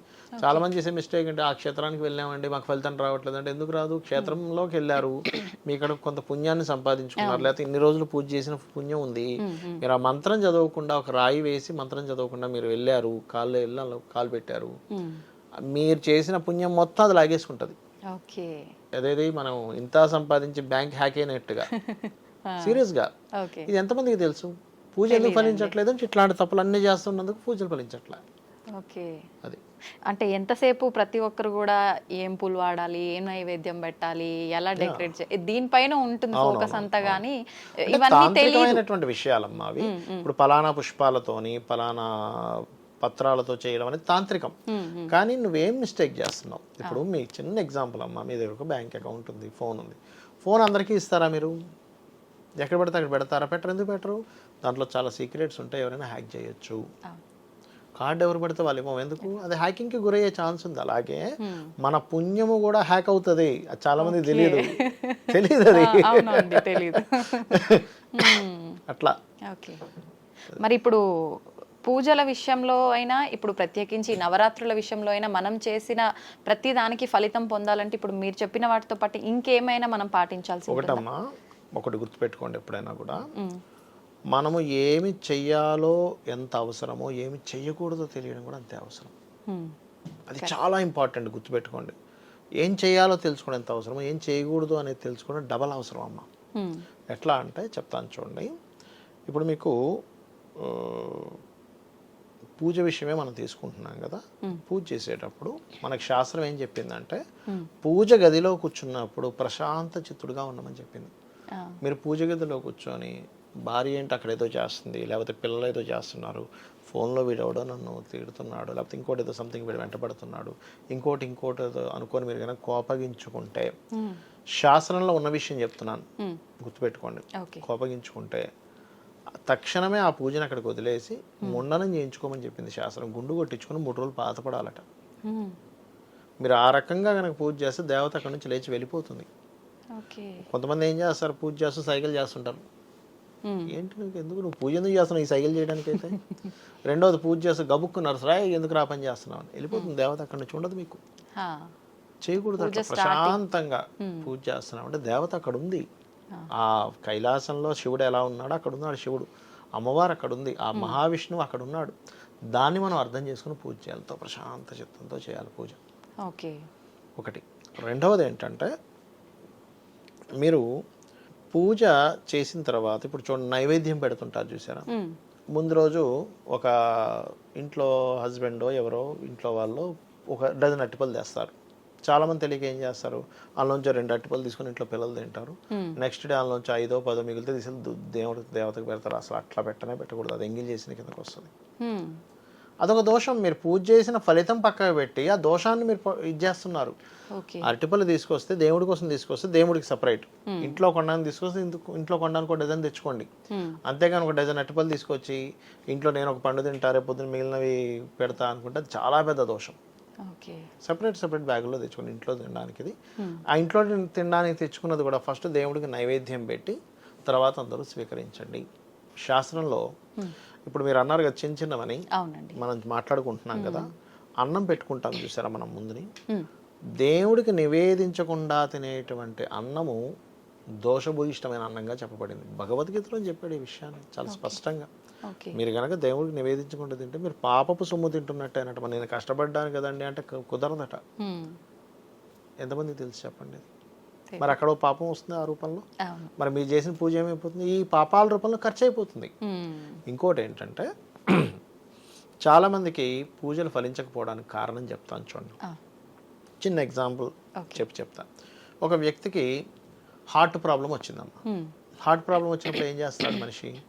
చాలా మంది చేసే మిస్టేక్ అంటే ఆ క్షేత్రానికి వెళ్ళామండి మాకు ఫలితం రావట్లేదు అంటే ఎందుకు రాదు? క్షేత్రంలోకి వెళ్ళారు. మీ ఇక్కడ కొంత పుణ్యాన్ని సంపాదించుకున్నారు. లేకపోతే ఇన్ని రోజులు పూజ చేసిన పుణ్యం ఉంది. మీరు ఆ మంత్రం చదవకుండా ఒక రాయి వేసి మంత్రం చదవకుండా మీరు వెళ్ళారు. కాళ్ళు వెళ్ళాలి కాలు పెట్టారు. మీరు చేసిన పుణ్యం మొత్తం అది లాగేసుకుంటది. అదేది? మనం ఇంత సంపాదించి బ్యాంక్ హ్యాక్ అయినట్టుగా. సీరియస్గా ఓకే. ఇది ఎంతమందికి తెలుసు? పూజ ఎందుకు ఫలించట్లేదు అంటే ఇట్లాంటి తప్పులు అన్ని చేస్తున్నందుకు పూజలు ఫలించట్లే. ఓకే. అది. అంటే ఎంతసేపు ప్రతి ఒక్కరు కూడా ఏం పూలు వాడాలి ఏం నైవేద్యం పెట్టాలి ఎలా డెకరేట్ చే దీనిపైన ఉంటుంది ఫోకస్ అంతా ఇవన్నీ విషయాలమ్మా అవి. ఇప్పుడు పలానా పుష్పాలతోని పలానా పత్రాలతో చేయడం అనేది తాంత్రికం. కానీ నువ్వేం మిస్టేక్ చేస్తున్నావు? ఇప్పుడు మీ చిన్న ఎగ్జాంపుల్ అమ్మా మీ దగ్గర ఒక బ్యాంక్ అకౌంట్ ఉంది ఫోన్ ఉంది. ఫోన్ అందరికీ ఇస్తారా మీరు? ఎక్కడ పెడితే అక్కడ పెడతారా? పెట్టరు. ఎందుకు పెట్టరు? దాంట్లో చాలా సీక్రెట్స్ ఉంటాయి. ఎవరైనా హ్యాక్ చేయొచ్చు. కార్డు ఎవరు పడితే వాళ్ళు ఇవ్వం ఎందుకు? అది హ్యాకింగ్కి గురయ్యే ఛాన్స్ ఉంది. అలాగే మన పుణ్యము కూడా హ్యాక్ అవుతుంది. అది చాలా మంది తెలియదు. తెలియదు అది. అట్లా. ఓకే మరి ఇప్పుడు పూజల విషయంలో అయినా ఇప్పుడు ప్రత్యేకించి నవరాత్రుల విషయంలో అయినా మనం చేసిన ప్రతి దానికి ఫలితం పొందాలంటే ఇప్పుడు మీరు చెప్పిన వాటితో పాటు ఇంకేమైనా మనం పాటించాల్సి ఒకటమ్మా. ఒకటి గుర్తుపెట్టుకోండి ఎప్పుడైనా కూడా. మనము ఏమి చెయ్యాలో ఎంత అవసరమో ఏమి చెయ్యకూడదో తెలియడం కూడా అంతే అవసరం. అది చాలా ఇంపార్టెంట్ గుర్తుపెట్టుకోండి. ఏం చేయాలో తెలుసుకోవడం ఎంత అవసరమో ఏం చేయకూడదు అనేది తెలుసుకోవడం డబల్ అవసరం అమ్మ. ఎట్లా అంటే చెప్తాను చూడండి. ఇప్పుడు మీకు పూజ విషయమే మనం తీసుకుంటున్నాం కదా. పూజ చేసేటప్పుడు మనకి శాస్త్రం ఏం చెప్పిందంటే పూజ గదిలో కూర్చున్నప్పుడు ప్రశాంత చిత్తుడుగా ఉండమని చెప్పింది. మీరు పూజ గదిలో కూర్చొని భార్య ఏంటి అక్కడ ఏదో చేస్తుంది లేకపోతే పిల్లలు ఏదో చేస్తున్నారు ఫోన్లో వీడెవడో నన్ను తిడుతున్నాడు లేకపోతే ఇంకోటి ఏదో సంథింగ్ వీడు వెంటబడుతున్నాడు ఇంకోటి ఇంకోటి ఏదో అనుకొని మీరు కనుక కోపగించుకుంటే శాస్త్రంలో ఉన్న విషయం చెప్తున్నాను. గుర్తుపెట్టుకోండి. కోపగించుకుంటే తక్షణమే ఆ పూజను అక్కడికి వదిలేసి ముండనం చేయించుకోమని చెప్పింది శాస్త్రం గుండు కొట్టించుకొని మూడు రోజులు బాధపడాలట మీరు ఆ రకంగా కనుక పూజ చేస్తే దేవత అక్కడి నుంచి లేచి వెళ్ళిపోతుంది. కొంతమంది ఏం చేస్తారు? పూజ చేస్తూ సైకిల్ చేస్తుంటారు. ఏంటి నువ్వు ఎందుకు? నువ్వు పూజ ఎందుకు చేస్తున్నావు ఈ సైకిల్ చేయడానికి అయితే రెండోది పూజ చేస్తూ గబుక్కున్నారు. రాయ్ ఎందుకు రా పని చేస్తున్నావు అని. వెళ్ళిపోతుంది దేవత అక్కడి నుంచి ఉండదు మీకు. చేయకూడదు అట్లా ప్రశాంతంగా పూజ చేస్తున్నాం అంటే దేవత అక్కడ ఉంది ఆ కైలాసంలో శివుడు ఎలా ఉన్నాడో అక్కడ ఉన్నాడు శివుడు. అమ్మవారు అక్కడ ఉంది ఆ మహావిష్ణువు అక్కడ ఉన్నాడు దాన్ని మనం అర్థం చేసుకుని పూజ చేయాలి. ప్రశాంత చిత్తంతో చేయాలి పూజ. ఓకే. ఒకటి. రెండవది ఏంటంటే మీరు పూజ చేసిన తర్వాత ఇప్పుడు చూడండి నైవేద్యం పెడుతుంటారు చూసారా? ముందు రోజు ఒక ఇంట్లో హస్బెండో ఎవరో ఇంట్లో వాళ్ళు ఒక డజన్ అట్టిపళ్ళు తెస్తారు. చాలా మంది తెలియక ఏం చేస్తారు? అందులోంచి రెండు అట్టిపళ్ళు తీసుకుని ఇంట్లో పిల్లలు తింటారు. నెక్స్ట్ డే అందులోంచి ఐదో పదో మిగిలితే తీసుకెళ్ళి దేవుడికి దేవతకు పెడతారు. అసలు అట్లా పెట్టనే పెట్టకూడదు. అది ఎంగిల్ చేసిన కిందకి వస్తుంది. అదొక దోషం. మీరు పూజ చేసిన ఫలితం పక్కకు పెట్టి ఆ దోషాన్ని మీరు ఇది చేస్తున్నారు. అరటిపళ్ళు తీసుకొస్తే దేవుడి కోసం తీసుకొస్తే దేవుడికి సపరేట్ ఇంట్లో కొనడానికి తీసుకొస్తే ఇంట్లో కొనడానికి ఒక డజన్ తెచ్చుకోండి. అంతేగాని ఒక డజన్ అరటిపళ్ళు తీసుకొచ్చి ఇంట్లో నేను ఒక పండు తింటా రేపు పొద్దున్న మిగిలినవి పెడతా అనుకుంటే అది చాలా పెద్ద దోషం. ఓకే. సపరేట్ సపరేట్ బ్యాగుల్లో తెచ్చుకోండి ఇంట్లో తినడానికి ఇది. ఆ ఇంట్లో తిన- తినడానికి తెచ్చుకున్నది కూడా ఫస్ట్ దేవుడికి నైవేద్యం పెట్టి తర్వాత అందరూ స్వీకరించండి. శాస్త్రంలో ఇప్పుడు మీరు అన్నారు కదా చిన్న చిన్నవని. అవునండి. మనం మాట్లాడుకుంటున్నాం కదా అన్నం పెట్టుకుంటాం చూసారా మనం ముందుని? దేవుడికి నివేదించకుండా తినేటువంటి అన్నము దోషభూయిష్టమైన అన్నంగా చెప్పబడింది. భగవద్గీతలో చెప్పాడు ఈ విషయాన్ని చాలా స్పష్టంగా. మీరు కనుక దేవుడికి నివేదించకుండా తింటే మీరు పాపపు సొమ్ము తింటున్నట్టే అన్నట్టు. మరి నేను కష్టపడ్డాను కదండి అంటే కుదరదట. ఎంతమందికి తెలుసు చెప్పండి? మరి అక్కడ పాపం వస్తుంది ఆ రూపంలో. మరి మీరు చేసిన పూజ ఏమైపోతుంది? ఈ పాపాల రూపంలో ఖర్చు అయిపోతుంది. ఇంకోటి ఏంటంటే చాలామందికి పూజలు ఫలించకపోవడానికి కారణం చెప్తాను చూడండి. చిన్న ఎగ్జాంపుల్. చెప్పి చెప్తా. ఒక వ్యక్తికి హార్ట్ ప్రాబ్లం వచ్చిందమ్మా. మ్మ్. హార్ట్ ప్రాబ్లం వచ్చినప్పుడు ఏం చేస్తాడు మనిషి.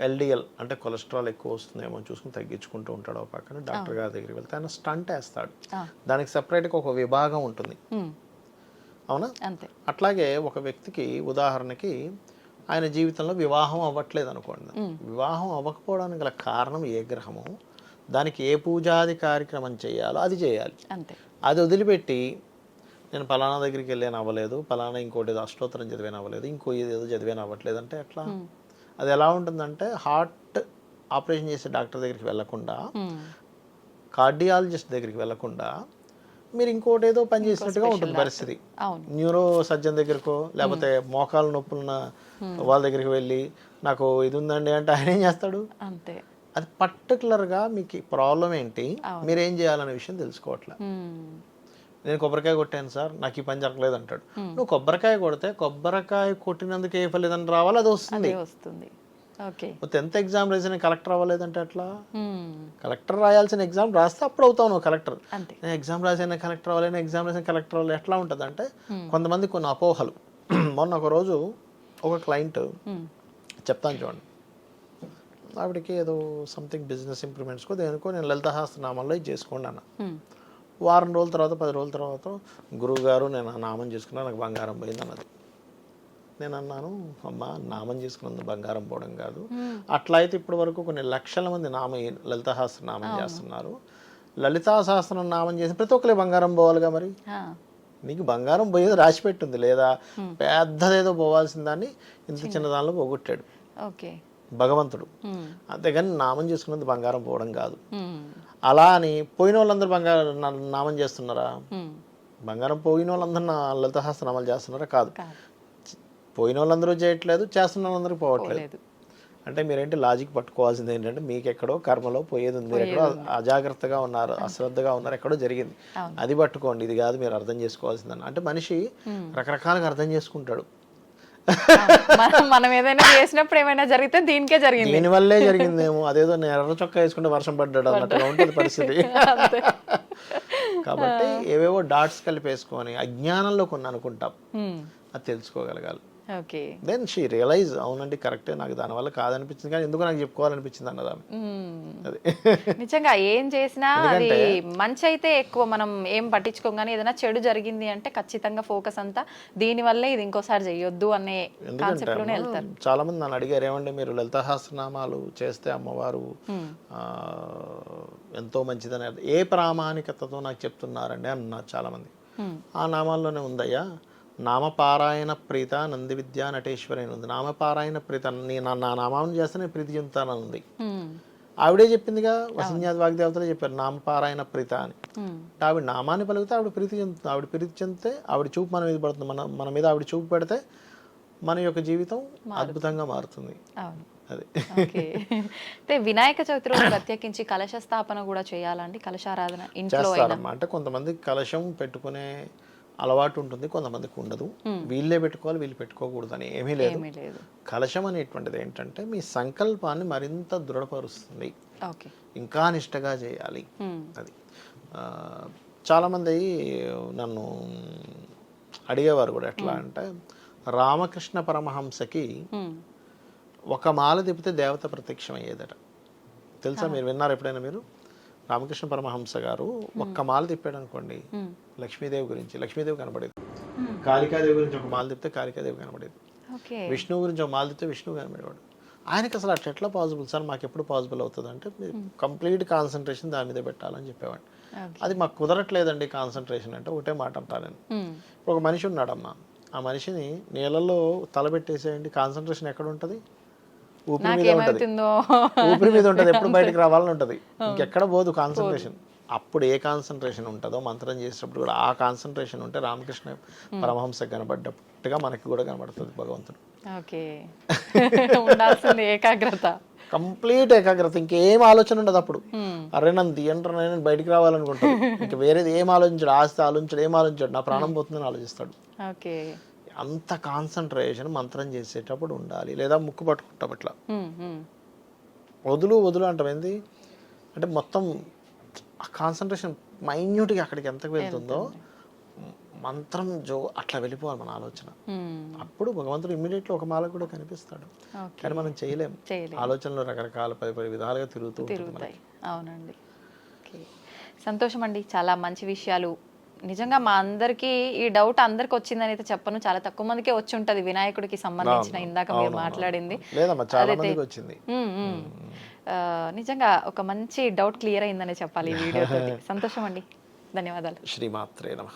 ఎల్డిఎల్ అంటే కొలెస్ట్రాల్ ఎక్కువ వస్తుందేమో చూసుకుని తగ్గించుకుంటూ ఉంటాడు ఒక పక్కన. డాక్టర్ గారి దగ్గరికి వెళ్తే ఆయన స్టంట్ వేస్తాడు. దానికి సపరేట్గా ఒక విభాగం ఉంటుంది. అవునా? అంతే. అట్లాగే ఒక వ్యక్తికి ఉదాహరణకి ఆయన జీవితంలో వివాహం అవ్వట్లేదు అనుకోండి. వివాహం అవ్వకపోవడానికి గల కారణం ఏ గ్రహము? దానికి ఏ పూజాది కార్యక్రమం చేయాలో అది చేయాలి. అంతే. అది వదిలిపెట్టి నేను పలానా దగ్గరికి వెళ్ళాను అవ్వలేదు పలానా ఇంకోటి ఏదో అష్టోత్తరం చదివాను అవ్వలేదు ఇంకో ఏదో చదివాను అవ్వట్లేదు అంటే ఎట్లా? అది ఎలా ఉంటుందంటే హార్ట్ ఆపరేషన్ చేసే డాక్టర్ దగ్గరికి వెళ్ళకుండా మ్మ్. కార్డియాలజిస్ట్ దగ్గరికి వెళ్ళకుండా మీరు ఇంకోటి ఏదో పని చేసినట్టుగా ఉంటుంది పరిస్థితి. న్యూరో సర్జన్ దగ్గరకో లేకపోతే మోకాలు నొప్పులున్న వాళ్ళ దగ్గరికి వెళ్ళి నాకు ఇది ఉందండి అంటే ఆయన ఏం చేస్తాడు? అంతే. అది పర్టికులర్గా మీకు ప్రాబ్లం ఏంటి? మీరు ఏం చేయాలనే విషయం తెలుసుకోవట్లే. నేను కొబ్బరికాయ కొట్టాను సార్ నాకు ఈ పని జరగలేదు అంటాడు నువ్వు కొబ్బరికాయ కొడితే కొబ్బరికాయ కొట్టినందుకు ఏ ఫలితం రావాలో అది వస్తుంది. వస్తుంది. టెన్త్ ఎగ్జామ్ రాసిన కలెక్టర్ అవ్వలేదంటే మ్మ్. కలెక్టర్ రాయాల్సిన ఎగ్జామ్ రాస్తే అప్పుడు అవుతావు నువ్వు కలెక్టర్ నేను ఎగ్జామ్ రాసిన కలెక్టర్ అవ్వలేను ఎగ్జామ్ రాసిన కలెక్టర్ అవ్వలేదు ఎట్లా ఉంటుంది అంటే కొంతమంది కొన్ని అపోహలు. మొన్న ఒక రోజు ఒక క్లయింట్ మ్మ్. చెప్తాను చూడండి. ఆవిడకి ఏదో సంథింగ్ బిజినెస్ ఇంప్రూవ్మెంట్స్కో దేనికో నేను లలిత నామంలో ఇది చేసుకోండి అన్న. వారం రోజుల తర్వాత పది రోజుల తర్వాత గురువు గారు నేను ఆ నామం చేసుకున్నా నాకు బంగారం పోయింది అన్నది. నేను అన్నాను అమ్మ నామం చేసుకున్నందుకు బంగారం పోవడం కాదు. అట్లా అయితే ఇప్పటి వరకు కొన్ని లక్షల మంది నామ లలిత సహస్ర నామం చేస్తున్నారు. లలితా సహస్రం నామం చేసి ప్రతి ఒక్కరికి బంగారం పోవాలిగా మరి. నీకు బంగారం పోయేది రాసి పెట్టుంది లేదా? పెద్దదేదో పోవాల్సిన దాన్ని ఇంత చిన్న దానిలో పోగొట్టాడు. ఓకే. భగవంతుడు. అంతేగాని నామం చేసుకున్నది బంగారం పోవడం కాదు. అలా అని పోయిన వాళ్ళందరూ బంగారం నామం చేస్తున్నారా. బంగారం పోయిన వాళ్ళందరూ నా లలితహాస్త్రనామాలు చేస్తున్నారా? కాదు. పోయిన వాళ్ళందరూ చేయట్లేదు చేస్తున్న వాళ్ళందరూ పోవట్లేదు. లేదు అంటే మీరేంటి లాజిక్ పట్టుకోవాల్సింది ఏంటంటే మీకు ఎక్కడో కర్మలో పోయేది ఉంది. ఎక్కడో అజాగ్రత్తగా ఉన్నారు అశ్రద్ధగా ఉన్నారు ఎక్కడో జరిగింది. అది పట్టుకోండి ఇది కాదు మీరు అర్థం చేసుకోవాల్సిందని. అంటే మనిషి రకరకాలుగా అర్థం చేసుకుంటాడు. మనం మనం ఏదైనా చేసినప్పుడు ఏమైనా జరిగితే దీనికే జరిగింది. దీని వల్లే జరిగిందేమో. అదేదో ఎర్ర చొక్కా వేసుకుంటే వర్షం పడ్డాడు అన్నట్టుగా ఉంటుంది పరిస్థితి. కాబట్టి ఏవేవో డాట్స్ కలిపేసుకొని అజ్ఞానంలో కొన్ని అనుకుంటాం. అది తెలుసుకోగలగాలి. ఓకే దెన్ షీ రియలైజ్ అవునండి కరెక్టే నాకు దానివల్ల కాదనిపించింది కానీ ఎందుకు నాకు చెప్పుకోవాలనిపించింది అన్నదా మ్మ్. అది నిజంగా ఏం చేసినా అది మంచి అయితే ఎక్కువ మనం ఏం పట్టించుకోం కానీ ఏదైనా చెడు జరిగింది అంటే ఖచ్చితంగా ఫోకస్ అంతా దీని వల్లే ఇది ఇంకోసారి చెయ్యొద్దు అనే వెళ్తారు చాలా మంది నన్ను అడిగారు ఏమండి మీరు లలితహాస్త్రనామాలు చేస్తే అమ్మవారు ఎంతో మంచిదని. ఏ ప్రామాణికతతో నాకు చెప్తున్నారండి అన్నారు చాలా మంది. ఆ నామాల్లోనే ఉందయ్యా నామపారాయణ ప్రీత నంది విద్యా నటేశ్వరి అని ఉంది. నామపారాయణ ప్రీత నీ నా నా నామాన్ని చేస్తే నేను ప్రీతి చెందుతానని ఉంది. ఆవిడే చెప్పిందిగా వసంజాతి వాగ్దేవతలే చెప్పారు నామపారాయణ ప్రీత అని. ఆవిడ నామాన్ని పలికితే ఆవిడ ప్రీతి చెందుతుంది. ఆవిడ ప్రీతి చెందితే ఆవిడ చూపు మన మీద పడుతుంది. మన మన మీద ఆవిడ చూపు పెడితే మన యొక్క జీవితం అద్భుతంగా మారుతుంది. అది. అయితే వినాయక చవితి రోజు ప్రత్యేకించి కలశ స్థాపన కూడా చేయాలండి కలశారాధన ఇంట్లో అంటే కొంతమంది కలశం పెట్టుకునే అలవాటు ఉంటుంది కొంతమందికి ఉండదు వీళ్ళే పెట్టుకోవాలి వీళ్ళు పెట్టుకోకూడదు అని ఏమీ లేదు. కలశం అనేటువంటిది ఏంటంటే మీ సంకల్పాన్ని మరింత దృఢపరుస్తుంది. ఇంకా నిష్టగా చేయాలి. అది. చాలామంది నన్ను అడిగేవారు కూడా ఎట్లా అంటే రామకృష్ణ పరమహంసకి. ఒక మాల తిప్పితే దేవత ప్రత్యక్షం అయ్యేదట తెలుసా మీరు విన్నారు ఎప్పుడైనా మీరు? రామకృష్ణ పరమహంస గారు ఒక్క మాల తిప్పాడు అనుకోండి. లక్ష్మీదేవి గురించి లక్ష్మీదేవి కనబడేది. కాళికాదేవి గురించి ఒక మాల తిప్పితే కాళికాదేవి కనబడేది. ఓకే. విష్ణువు గురించి ఒక మాల తిప్పితే విష్ణువు కనబడేవాడు. ఆయనకి అసలు అట్లా ఎట్లా పాసిబుల్ సార్? మాకు ఎప్పుడు పాసిబుల్ అవుతుంది అంటే కంప్లీట్ కాన్సన్ట్రేషన్ దాని మీద పెట్టాలని చెప్పేవాడు ఓకే. అది మాకు కుదరట్లేదండి కాన్సన్ట్రేషన్ అంటే ఒకటే మాట అంటాను నేను. ఇప్పుడు ఒక మనిషి ఉన్నాడమ్మా. ఆ మనిషిని నీళ్ళల్లో తలబెట్టేసేయండి. కాన్సన్ట్రేషన్ ఎక్కడ ఉంటుంది? ఊపిరి మీద ఉంటుంది. ఊపిరి మీద ఉంటుంది. ఎప్పుడు బయటకు రావాలని ఉంటుంది. ఇంకెక్కడ పోదు కాన్సన్ట్రేషన్. అప్పుడు ఏ కాన్సన్ట్రేషన్ ఉంటుందో మంత్రం చేసేటప్పుడు కూడా ఆ కాన్సన్ట్రేషన్ ఉంటే రామకృష్ణ పరమహంస కనబడ్డట్టుగా మనకి కూడా కనబడుతుంది భగవంతుడు. ఓకే. ఉండాల్సింది ఏకాగ్రత. కంప్లీట్ ఏకాగ్రత. ఇంకేం ఆలోచన ఉండదు అప్పుడు. అరే నన్ను తీయంటారు నేను బయటికి రావాలనుకుంటాడు ఇంకా వేరేది ఏం ఆలోచించాడు ఆస్తి ఆలోచించాడు ఏం ఆలోచించాడు. నా ప్రాణం పోతుందని ఆలోచిస్తాడు. ఓకే. అంత కాన్సన్ట్రేషన్ మంత్రం చేసేటప్పుడు ఉండాలి. లేదా ముక్కు పట్టుకుంటాం ఇట్లా. మ్మ్. వదులు వదులు అంటాం. ఏంది? అంటే మొత్తం ఆ కాన్సన్ట్రేషన్ మైన్యూట్గా అక్కడికి ఎంతకు వెళ్తుందో మంత్రం జో అట్లా వెళ్ళిపోవాలి మన ఆలోచన. అప్పుడు భగవంతుడు ఇమ్మీడియట్లీ ఒక మాల కూడా కనిపిస్తాడు. కానీ మనం చేయలేం. ఆలోచనలు రకరకాల పది పది విధాలుగా తిరుగుతూ తిరుగుతాయి. అవునండి. సంతోషం అండి చాలా మంచి విషయాలు నిజంగా మా అందరికీ ఈ డౌట్ అందరికి వచ్చిందని అయితే చెప్పను. చాలా తక్కువ మందికే వచ్చి ఉంటది వినాయకుడికి సంబంధించిన ఇందాక మీరు మాట్లాడింది. వచ్చింది. నిజంగా ఒక మంచి డౌట్ క్లియర్ అయిందనే చెప్పాలి ఈ వీడియో సంతోషం అండి ధన్యవాదాలు. శ్రీమాత్రే నమ.